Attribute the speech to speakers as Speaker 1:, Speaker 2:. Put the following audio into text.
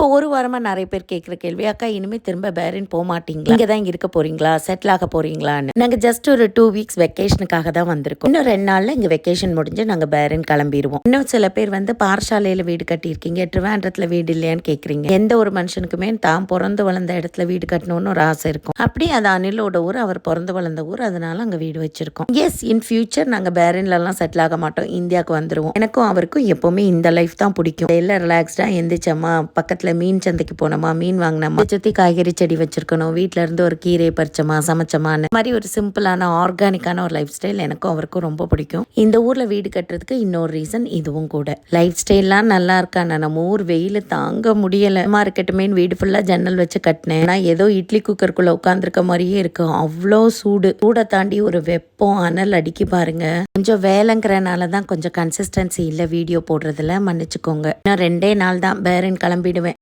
Speaker 1: இப்போ ஒரு வாரமாக நிறைய பேர் கேட்குற கேள்வி அக்கா இனிமேல் திரும்ப பேரின் போக மாட்டீங்களா? இங்கே தான் இங்கே இருக்க போகிறீங்களா செட்டில் ஆக போகிறீங்களான்னு நாங்கள் ஜஸ்ட் ஒரு டூ வீக்ஸ் வெக்கேஷனுக்காக தான் வந்திருக்கோம். இன்னும் ரெண்டு நாளில் இங்கே வெக்கேஷன் முடிஞ்சு நாங்கள் பேரின் கிளம்பிடுவோம் இன்னும் சில பேர் வந்து பாரசாலையில் வீடு கட்டியிருக்கீங்க ட்ரிவாண்ட்ரத்தில் வீடு இல்லையான்னு கேட்குறீங்க எந்த ஒரு மனுஷனுக்குமே தான் பிறந்து வளர்ந்த இடத்துல வீடு கட்டணும்னு ஒரு ஆசை இருக்கும். அப்படி அது அனிலோட ஊர் அவர் பிறந்து வளர்ந்த ஊர் அதனால அங்கே வீடு வச்சிருக்கோம். எஸ் இன் ஃபியூச்சர் நாங்கள் பேரின்லலாம் செட்டில் ஆக மாட்டோம். இந்தியாவுக்கு வந்துடுவோம் எனக்கும் அவருக்கும் எப்போவுமே இந்த லைஃப் தான் பிடிக்கும். எல்லாம் ரிலாக்ஸ்டாக எந்திரிச்சம்மா பக்கத்தில் மீன் சந்தைக்கு போனோமா? மீன் வாங்கினோமா? சுற்றி காய்கறி செடி வச்சுருக்கணும். வீட்டில் இருந்து ஒரு கீரை பறிச்சோமா? சமைச்சோமான்னு. மாதிரி ஒரு சிம்பிளான ஆர்கானிக்கான ஒரு லைஃப் ஸ்டைல் எனக்கும் அவருக்கும் ரொம்ப பிடிக்கும். இந்த ஊரில் வீடு கட்டுறதுக்கு இன்னொரு ரீசன் இதுவும் கூட. லைஃப் ஸ்டைல்லாம் நல்லா இருக்காண்ணா நம்ம ஊர் வெயில் தாங்க முடியலை. அம்மா இருக்கட்டுமேன்னு வீடு ஃபுல்லாக ஜன்னல் வச்சு கட்டினேன். ஆனால் ஏதோ இட்லி குக்கருக்குள்ளே உட்காந்துருக்க மாதிரியே இருக்கு. அவ்வளோ சூடு. சூடை தாண்டி ஒரு வெப்பம் அனல் அடிக்கி பாருங்க. கொஞ்சம் வேலைங்கிறனால தான் கொஞ்சம் கன்சிஸ்டன்சி இல்லை வீடியோ போடுறதுல. மன்னிச்சுக்கோங்க. இன்னும் ரெண்டே நாள் தான். பேரன் கிளம்பிடுவேன்.